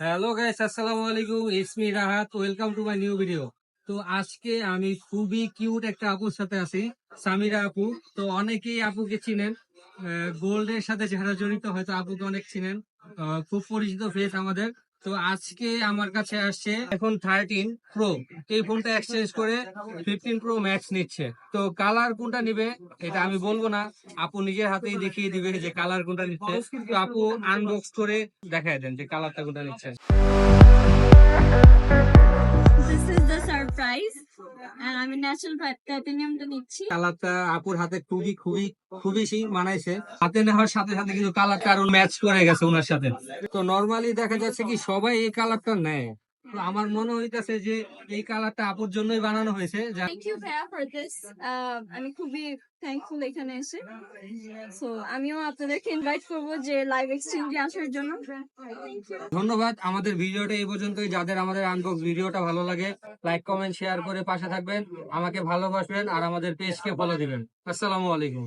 Hello guys আসসালামু আলাইকুম ইসমি Rahat welcome to my new video তো আজকে আমি খুবই কিউট একটা আপুর সাথে আছি, সামিরা আপু। তো অনেকেই আপুকে চিনেন। গোল্ডের সাথে যারা জড়িত হয়তো আপুকে অনেক চিনেন। খুব পরিচিত ফেস আমাদের। তো আজকে আমার কাছে আসছে এখন থার্টিন প্রো এই ফোনটা এক্সচেঞ্জ করে ফিফটিন প্রো ম্যাক্স নিচ্ছে। তো কালার কোনটা নিবে এটা আমি বলব না। আপু নিজের হাতেই দেখিয়ে দিবে যে কালার কোনটা নিচ্ছে। তো আপু আনবক্স করে দেখায় দেন যে কালারটা কোনটা নিচ্ছে। The আর আমি ন্যাচারাল টাইটানিয়ামটা নিচ্ছি কালারটা আপুর হাতে খুবই খুবই খুবই মানাইছে। হাতে নেওয়ার সাথে সাথে কিন্তু কালারটা আরও ম্যাচ করে গেছে ওনার সাথে। তো নরমালি দেখা যাচ্ছে কি সবাই এই কালারটা নেয়। তো আমার মনে হইতাছে যে এই কালারটা আপুর জন্যই বানানো হয়েছে থ্যাংক ইউ ভাইয়া ফর দিস আমি খুবই থ্যাঙ্কফুল এখানে এসে। সো আমিও আপনাদেরকে ইনভাইট করব যে লাইভ এক্সচেঞ্জে আসার জন্য। ধন্যবাদ আমাদের ভিডিওটা এই পর্যন্তই। যাদের আমাদের আনবক্স ভিডিওটা ভালো লাগে লাইক কমেন্ট শেয়ার করে পাশে থাকবেন আমাকে ভালোবাসবেন আর আমাদের পেজকে ফলো দিবেন। আসসালামু আলাইকুম।